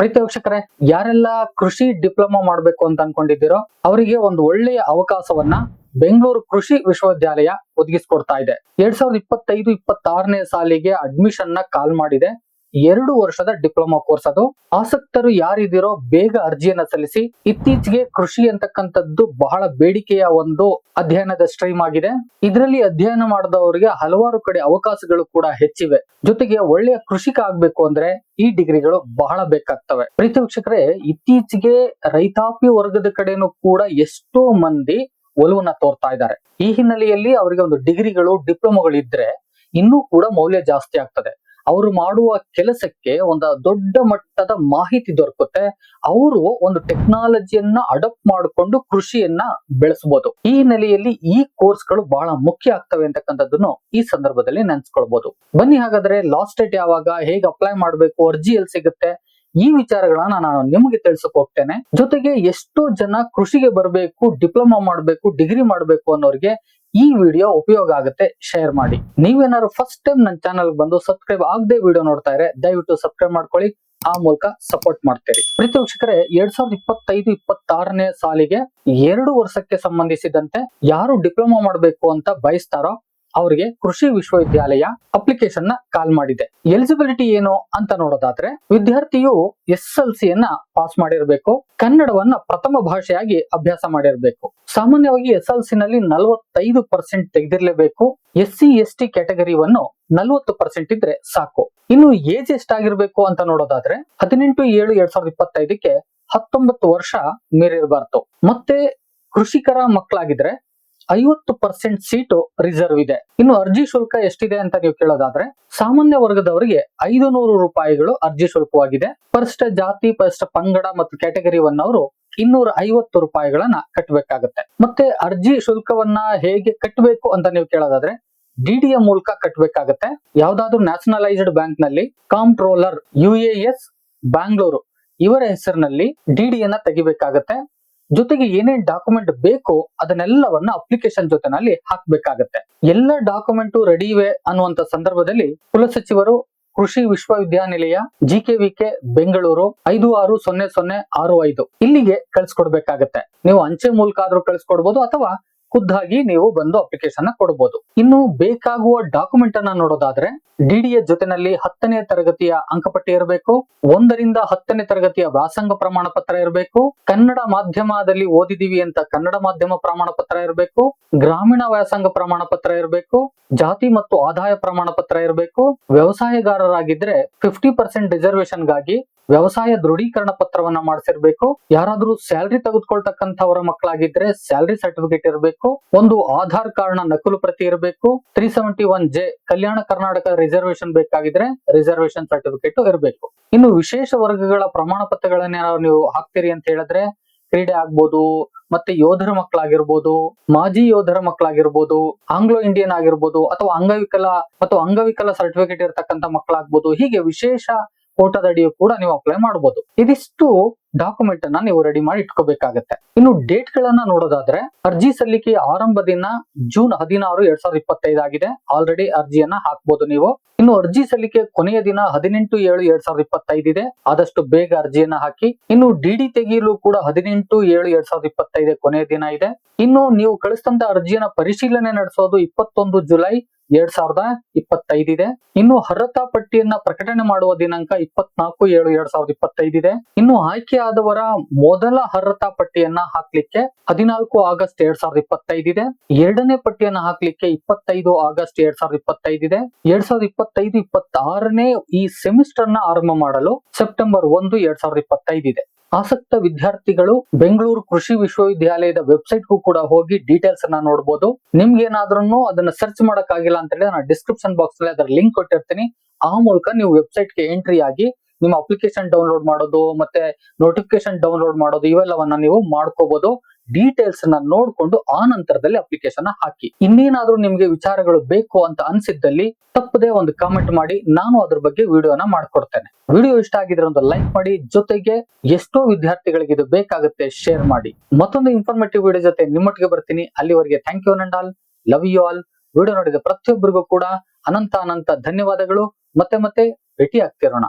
ಪ್ರೀತಿ ವೀಕ್ಷಕರೇ ಯಾರೆಲ್ಲ ಕೃಷಿ ಡಿಪ್ಲೊಮಾ ಮಾಡಬೇಕು ಅಂತ ಅನ್ಕೊಂಡಿದ್ದೀರೋ, ಅವರಿಗೆ ಒಂದು ಒಳ್ಳೆಯ ಅವಕಾಶವನ್ನ ಬೆಂಗಳೂರು ಕೃಷಿ ವಿಶ್ವವಿದ್ಯಾಲಯ ಒದಗಿಸ್ಕೊಡ್ತಾ ಇದೆ. ಎರಡ್ ಸಾವಿರದ ಇಪ್ಪತ್ತೈದು, ಇಪ್ಪತ್ತಾರನೇ ಸಾಲಿಗೆ ಅಡ್ಮಿಷನ್ನ ಕಾಲ್ ಮಾಡಿದೆ. ಎರಡು ವರ್ಷದ ಡಿಪ್ಲೊಮಾ ಕೋರ್ಸ್ ಅದು. ಆಸಕ್ತರು ಯಾರಿದಿರೋ ಬೇಗ ಅರ್ಜಿಯನ್ನ ಸಲ್ಲಿಸಿ, ಇತ್ತೀಚೆಗೆ ಕೃಷಿ ಅಂತಕ್ಕಂಥದ್ದು ಬಹಳ ಬೇಡಿಕೆಯ ಒಂದು ಅಧ್ಯಯನದ ಸ್ಟ್ರೀಮ್ ಆಗಿದೆ. ಇದರಲ್ಲಿ ಅಧ್ಯಯನ ಮಾಡಿದವರಿಗೆ ಹಲವಾರು ಕಡೆ ಅವಕಾಶಗಳು ಕೂಡ ಹೆಚ್ಚಿವೆ. ಜೊತೆಗೆ ಒಳ್ಳೆಯ ಕೃಷಿಕ ಆಗ್ಬೇಕು ಅಂದ್ರೆ ಈ ಡಿಗ್ರಿಗಳು ಬಹಳ ಬೇಕಾಗ್ತವೆ. ಪ್ರೀತಿ ವೀಕ್ಷಕರೇ ಇತ್ತೀಚೆಗೆ ರೈತಾಪಿ ವರ್ಗದ ಕಡೆನೂ ಕೂಡ ಎಷ್ಟೋ ಮಂದಿ ಒಲವನ್ನ ತೋರ್ತಾ ಇದ್ದಾರೆ. ಈ ಹಿನ್ನೆಲೆಯಲ್ಲಿ ಅವರಿಗೆ ಒಂದು ಡಿಗ್ರಿಗಳು ಡಿಪ್ಲೊಮಾಗಳು ಇದ್ರೆ ಇನ್ನೂ ಕೂಡ ಮೌಲ್ಯ ಜಾಸ್ತಿ ಆಗ್ತದೆ. ಅವರು ಮಾಡುವ ಕೆಲಸಕ್ಕೆ ಒಂದು ದೊಡ್ಡ ಮಟ್ಟದ ಮಾಹಿತಿ ದೊರಕುತ್ತೆ. ಅವರು ಒಂದು ಟೆಕ್ನಾಲಜಿಯನ್ನ ಅಡಾಪ್ಟ್ ಮಾಡಿಕೊಂಡು ಕೃಷಿಯನ್ನ ಬೆಳೆಸಬಹುದು ಈ ನೆಲೆಯಲ್ಲಿ ಈ ಕೋರ್ಸ್ಗಳು ಬಹಳ ಮುಖ್ಯ ಆಗ್ತವೆ ಅಂತಕ್ಕಂಥದ್ದನ್ನು ಈ ಸಂದರ್ಭದಲ್ಲಿ ನೆನ್ಸ್ಕೊಳ್ಬಹುದು ಬನ್ನಿ ಹಾಗಾದ್ರೆ ಲಾಸ್ಟ್ ಡೇಟ್ ಯಾವಾಗ, ಹೇಗೆ ಅಪ್ಲೈ ಮಾಡಬೇಕು, ಅರ್ಜಿ ಎಲ್ಲಿ ಸಿಗುತ್ತೆ ಈ ವಿಚಾರಗಳನ್ನ ನಾನು ನಿಮಗೆ ತಿಳಿಸಕ್ ಹೋಗ್ತೇನೆ. ಜೊತೆಗೆ ಎಷ್ಟು ಜನ ಕೃಷಿಗೆ ಬರಬೇಕು, ಡಿಪ್ಲೊಮಾ ಮಾಡಬೇಕು, ಡಿಗ್ರಿ ಮಾಡಬೇಕು ಅನ್ನೋರಿಗೆ ಈ ವಿಡಿಯೋ ಉಪಯೋಗ ಆಗುತ್ತೆ. ಶೇರ್ ಮಾಡಿ. ನೀವೇನಾದ್ರು ಫಸ್ಟ್ ಟೈಮ್ ನನ್ನ ಚಾನಲ್ ಬಂದು ಸಬ್ಸ್ಕ್ರೈಬ್ ಆಗದೆ ವಿಡಿಯೋ ನೋಡ್ತಾ ಇದ್ರೆ ದಯವಿಟ್ಟು ಸಬ್ಸ್ಕ್ರೈಬ್ ಮಾಡ್ಕೊಳ್ಳಿ. ಆ ಮೂಲಕ ಸಪೋರ್ಟ್ ಮಾಡ್ತೀರಿ. ಪ್ರೀತಿ ವೀಕ್ಷಕರೇ, ಎರಡ್ ಸಾವಿರದ ಇಪ್ಪತ್ತೈದು, ಇಪ್ಪತ್ತಾರನೇ ಸಾಲಿಗೆ ಎರಡು ವರ್ಷಕ್ಕೆ ಸಂಬಂಧಿಸಿದಂತೆ ಯಾರು ಡಿಪ್ಲೊಮಾ ಮಾಡಬೇಕು ಅಂತ ಬಯಸ್ತಾರೋ ಅವರಿಗೆ ಕೃಷಿ ವಿಶ್ವವಿದ್ಯಾಲಯ ಅಪ್ಲಿಕೇಶನ್ನ ಕಾಲ್ ಮಾಡಿದೆ. ಎಲಿಜಿಬಿಲಿಟಿ ಏನು ಅಂತ ನೋಡೋದಾದ್ರೆ, ವಿದ್ಯಾರ್ಥಿಯು ಎಸ್ ಎಲ್ ಸಿ ಯನ್ನ ಪಾಸ್ ಮಾಡಿರಬೇಕು, ಕನ್ನಡವನ್ನ ಪ್ರಥಮ ಭಾಷೆಯಾಗಿ ಅಭ್ಯಾಸ ಮಾಡಿರಬೇಕು. ಸಾಮಾನ್ಯವಾಗಿ ಎಸ್ ಎಲ್ ಸಿ ನಲ್ಲಿ ನಲವತ್ತೈದು ಪರ್ಸೆಂಟ್ ತೆಗೆದಿರ್ಲೇಬೇಕು ಎಸ್ ಸಿ ಎಸ್ ಟಿ ಕ್ಯಾಟಗರಿವನ್ನು ನಲವತ್ತು ಪರ್ಸೆಂಟ್ ಇದ್ರೆ ಸಾಕು. ಇನ್ನು ಏಜ್ ಎಷ್ಟಾಗಿರ್ಬೇಕು ಅಂತ ನೋಡೋದಾದ್ರೆ, ಹದಿನೆಂಟು ಏಳು ಎರಡ್ ಸಾವಿರದ ಇಪ್ಪತ್ತೈದಕ್ಕೆ ಹತ್ತೊಂಬತ್ತು ವರ್ಷ ಮೀರಿರಬಾರ್ದು. ಮತ್ತೆ ಕೃಷಿಕರ ಮಕ್ಕಳಾಗಿದ್ರೆ ಐವತ್ತು ಪರ್ಸೆಂಟ್ ಸೀಟು ರಿಸರ್ವ್ ಇದೆ. ಇನ್ನು ಅರ್ಜಿ ಶುಲ್ಕ ಎಷ್ಟಿದೆ ಅಂತ ನೀವು ಕೇಳೋದಾದ್ರೆ, ಸಾಮಾನ್ಯ ವರ್ಗದವರಿಗೆ ಐದು ನೂರು ರೂಪಾಯಿಗಳು ಅರ್ಜಿ ಶುಲ್ಕವಾಗಿದೆ. ಪರಿಷ್ಠ ಜಾತಿ, ಪರಿಷ್ಠ ಪಂಗಡ ಮತ್ತು ಕ್ಯಾಟಗರಿ ಒನ್ ಅವರು ಇನ್ನೂರ ಐವತ್ತು ರೂಪಾಯಿಗಳನ್ನ ಕಟ್ಟಬೇಕಾಗತ್ತೆ ಮತ್ತೆ ಅರ್ಜಿ ಶುಲ್ಕವನ್ನ ಹೇಗೆ ಕಟ್ಟಬೇಕು ಅಂತ ನೀವು ಕೇಳೋದಾದ್ರೆ ಡಿಡಿಯ ಮೂಲಕ ಕಟ್ಟಬೇಕಾಗತ್ತೆ ಯಾವ್ದಾದ್ರು ನ್ಯಾಷನಲೈಸ್ಡ್ ಬ್ಯಾಂಕ್ನಲ್ಲಿ ಕಾಂಪ್ರೋಲರ್ ಯು ಎಸ್, ಬ್ಯಾಂಗ್ಳೂರು ಇವರ ಹೆಸರಿನಲ್ಲಿ ಡಿಡಿಯನ್ನ ತೆಗಿಬೇಕಾಗತ್ತೆ. ಜೊತೆಗೆ ಏನೇನ್ ಡಾಕ್ಯುಮೆಂಟ್ ಬೇಕೋ ಅದನ್ನೆಲ್ಲವನ್ನ ಅಪ್ಲಿಕೇಶನ್ ಜೊತೆನಲ್ಲಿ ಹಾಕ್ಬೇಕಾಗತ್ತೆ. ಎಲ್ಲ ಡಾಕ್ಯುಮೆಂಟ್ ರೆಡಿ ಇವೆ ಅನ್ನುವಂತ ಸಂದರ್ಭದಲ್ಲಿ ಕುಲಸಚಿವರು ಕೃಷಿ ವಿಶ್ವವಿದ್ಯಾನಿಲಯ, G K V K, Bengaluru ಐದು ಆರು ಸೊನ್ನೆ ಸೊನ್ನೆ ಆರು ಐದು ಇಲ್ಲಿಗೆ ಕಳ್ಸಿಕೊಡ್ಬೇಕಾಗತ್ತೆ. ನೀವು ಅಂಚೆ ಮೂಲಕ ಆದ್ರೂ ಕಳ್ಸಿಕೊಡ್ಬೋದು ಅಥವಾ ಖುದ್ದಾಗಿ ನೀವು ಬಂದು ಅಪ್ಲಿಕೇಶನ್ ಕೊಡಬಹುದು ಇನ್ನು ಬೇಕಾಗುವ ಡಾಕ್ಯುಮೆಂಟ್ ಅನ್ನ ನೋಡೋದಾದ್ರೆ ಡಿಡಿಎ ಜೊತೆನಲ್ಲಿ ಹತ್ತನೇ ತರಗತಿಯ ಅಂಕಪಟ್ಟಿ ಇರಬೇಕು, ಒಂದರಿಂದ ಹತ್ತನೇ ತರಗತಿಯ ವ್ಯಾಸಂಗ ಪ್ರಮಾಣ ಪತ್ರ ಇರಬೇಕು, ಕನ್ನಡ ಮಾಧ್ಯಮದಲ್ಲಿ ಓದಿದೀವಿ ಅಂತ ಕನ್ನಡ ಮಾಧ್ಯಮ ಪ್ರಮಾಣ ಪತ್ರ ಇರಬೇಕು, ಗ್ರಾಮೀಣ ವ್ಯಾಸಂಗ ಪ್ರಮಾಣ ಪತ್ರ ಇರಬೇಕು, ಜಾತಿ ಮತ್ತು ಆದಾಯ ಪ್ರಮಾಣ ಪತ್ರ ಇರಬೇಕು, ವ್ಯವಸಾಯಗಾರರಾಗಿದ್ರೆ ಫಿಫ್ಟಿ ಪರ್ಸೆಂಟ್ ರಿಸರ್ವೇಶನ್ಗಾಗಿ ವ್ಯವಸಾಯ ದೃಢೀಕರಣ ಪತ್ರವನ್ನ ಮಾಡಿಸಿರ್ಬೇಕು. ಯಾರಾದ್ರೂ ಸ್ಯಾಲ್ರಿ ತೆಗೆದುಕೊಳ್ತಕ್ಕಂಥವರ ಮಕ್ಕಳಾಗಿದ್ರೆ ಸ್ಯಾಲ್ರಿ ಸರ್ಟಿಫಿಕೇಟ್ ಇರಬೇಕು. ಒಂದು ಆಧಾರ್ ಕಾರ್ಡ್ನ ನಕಲು ಪ್ರತಿ ಇರಬೇಕು. Three seventy one J Kalyana Karnataka reservation ಬೇಕಾಗಿದ್ರೆ reservation certificate ಇರಬೇಕು. ಇನ್ನು ವಿಶೇಷ ವರ್ಗಗಳ ಪ್ರಮಾಣ ಪತ್ರಗಳನ್ನ ನೀವು ಹಾಕ್ತೀರಿ ಅಂತ ಹೇಳಿದ್ರೆ ಕ್ರೀಡೆ ಆಗ್ಬೋದು, ಮತ್ತೆ ಯೋಧರ ಮಕ್ಕಳಾಗಿರ್ಬೋದು ಮಾಜಿ ಯೋಧರ ಮಕ್ಕಳಾಗಿರ್ಬೋದು ಆಂಗ್ಲೋ ಇಂಡಿಯನ್ ಆಗಿರ್ಬೋದು, ಅಥವಾ ಅಂಗವಿಕಲ ಅಥವಾ ಅಂಗವಿಕಲ ಸರ್ಟಿಫಿಕೇಟ್ ಇರತಕ್ಕಂತ ಮಕ್ಕಳಾಗ್ಬೋದು ಹೀಗೆ ವಿಶೇಷ ಕೋಟದಡಿಯೂ ಕೂಡ ನೀವು ಅಪ್ಲೈ ಮಾಡಬಹುದು ಇದಿಷ್ಟು ಡಾಕ್ಯುಮೆಂಟ್ ಅನ್ನ ನೀವು ರೆಡಿ ಮಾಡಿ ಇಟ್ಕೋಬೇಕಾಗತ್ತೆ. ಇನ್ನು ಡೇಟ್ ಗಳನ್ನ ನೋಡೋದಾದ್ರೆ, ಅರ್ಜಿ ಸಲ್ಲಿಕೆ ಆರಂಭ ದಿನ ಜೂನ್ ಹದಿನಾರು ಎರಡ್ ಸಾವಿರದ ಇಪ್ಪತ್ತೈದು ಆಗಿದೆ. ಆಲ್ರೆಡಿ ಅರ್ಜಿಯನ್ನ ಹಾಕ್ಬೋದು ನೀವು. ಇನ್ನು ಅರ್ಜಿ ಸಲ್ಲಿಕೆ ಕೊನೆಯ ದಿನ ಹದಿನೆಂಟು ಏಳು ಎರಡ್ ಸಾವಿರದ ಇಪ್ಪತ್ತೈದು ಇದೆ. ಆದಷ್ಟು ಬೇಗ ಅರ್ಜಿಯನ್ನ ಹಾಕಿ, ಇನ್ನು ಡಿಡಿ ತೆಗೆಯಲು ಕೂಡ ಹದಿನೆಂಟು ಏಳು ಎರಡ್ ಸಾವಿರದ ಇಪ್ಪತ್ತೈದು ಕೊನೆಯ ದಿನ ಇದೆ. ಇನ್ನು ನೀವು ಕಳಿಸಿದಂತ ಅರ್ಜಿಯನ್ನ ಪರಿಶೀಲನೆ ನಡೆಸೋದು ಇಪ್ಪತ್ತೊಂದು ಜುಲೈ ಎರಡ್ ಸಾವಿರದ ಇಪ್ಪತ್ತೈದು ಇದೆ. ಇನ್ನು ಅರ್ಹತಾ ಪಟ್ಟಿಯನ್ನ ಪ್ರಕಟಣೆ ಮಾಡುವ ದಿನಾಂಕ ಇಪ್ಪತ್ನಾಲ್ಕು ಏಳು ಎರಡ್ ಸಾವಿರದ ಇಪ್ಪತ್ತೈದು ಇದೆ. ಇನ್ನು ಆಯ್ಕೆಯಾದವರ ಮೊದಲ ಅರ್ಹತಾ ಪಟ್ಟಿಯನ್ನ ಹಾಕ್ಲಿಕ್ಕೆ ಹದಿನಾಲ್ಕು ಆಗಸ್ಟ್ ಎರಡ್ ಸಾವಿರದ ಇಪ್ಪತ್ತೈದು ಇದೆ. ಎರಡನೇ ಪಟ್ಟಿಯನ್ನ ಹಾಕ್ಲಿಕ್ಕೆ ಇಪ್ಪತ್ತೈದು ಆಗಸ್ಟ್ ಎರಡ್ ಸಾವಿರದ ಇಪ್ಪತ್ತೈದು ಇದೆ. ಎರಡ್ ಸಾವಿರದ ಇಪ್ಪತ್ತೈದು, ಇಪ್ಪತ್ತಾರನೇ ಈ ಸೆಮಿಸ್ಟರ್ನ ಆರಂಭ ಮಾಡಲು ಸೆಪ್ಟೆಂಬರ್ ಒಂದು ಎರಡ್ ಸಾವಿರದ ಇಪ್ಪತ್ತೈದು ಇದೆ. ಆಸಕ್ತ ವಿದ್ಯಾರ್ಥಿಗಳು ಬೆಂಗಳೂರು ಕೃಷಿ ವಿಶ್ವವಿದ್ಯಾಲಯದ ವೆಬ್ಸೈಟ್ ಗೂ ಕೂಡ ಹೋಗಿ ಡೀಟೇಲ್ಸ್ ಅನ್ನ ನೋಡಬಹುದು ನಿಮ್ಗೆ ಏನಾದ್ರೂ ಅದನ್ನ ಸರ್ಚ್ ಮಾಡಕ್ ಆಗಿಲ್ಲ ಅಂತ ಹೇಳಿ ನಾನು ಡಿಸ್ಕ್ರಿಪ್ಷನ್ ಬಾಕ್ಸ್ ಅಲ್ಲಿ ಅದರ ಲಿಂಕ್ ಕೊಟ್ಟಿರ್ತೀನಿ. ಆ ಮೂಲಕ ನೀವು ವೆಬ್ಸೈಟ್ಗೆ ಎಂಟ್ರಿ ಆಗಿ ನಿಮ್ಮ ಅಪ್ಲಿಕೇಶನ್ ಡೌನ್ಲೋಡ್ ಮಾಡೋದು, ಮತ್ತೆ ನೋಟಿಫಿಕೇಶನ್ ಡೌನ್ಲೋಡ್ ಮಾಡೋದು, ಇವೆಲ್ಲವನ್ನ ನೀವು ಮಾಡ್ಕೋಬಹುದು ಡೀಟೇಲ್ಸ್ ಅನ್ನ ನೋಡ್ಕೊಂಡು ಆ ನಂತರದಲ್ಲಿ ಅಪ್ಲಿಕೇಶನ್ ಹಾಕಿ. ಇನ್ನೇನಾದ್ರೂ ನಿಮ್ಗೆ ವಿಚಾರಗಳು ಬೇಕು ಅಂತ ಅನ್ಸಿದ್ದಲ್ಲಿ ತಪ್ಪದೆ ಒಂದು ಕಾಮೆಂಟ್ ಮಾಡಿ, ನಾನು ಅದ್ರ ಬಗ್ಗೆ ವಿಡಿಯೋನ ಮಾಡ್ಕೊಡ್ತೇನೆ. ವಿಡಿಯೋ ಇಷ್ಟ ಆಗಿದ್ರೆ ಒಂದು ಲೈಕ್ ಮಾಡಿ, ಜೊತೆಗೆ ಎಷ್ಟೋ ವಿದ್ಯಾರ್ಥಿಗಳಿಗೆ ಇದು ಬೇಕಾಗುತ್ತೆ ಶೇರ್ ಮಾಡಿ. ಮತ್ತೊಂದು ಇನ್ಫಾರ್ಮೇಟಿವ್ ವಿಡಿಯೋ ಜೊತೆ ನಿಮ್ಮೊಟ್ಟಿಗೆ ಬರ್ತೀನಿ. ಅಲ್ಲಿವರೆಗೆ thank you and all love you all video ನೋಡಿದ ಪ್ರತಿಯೊಬ್ಬರಿಗೂ ಕೂಡ ಅನಂತ ಅನಂತ ಧನ್ಯವಾದಗಳು. ಮತ್ತೆ ಮತ್ತೆ ಭೇಟಿ ಆಗ್ತಿರೋಣ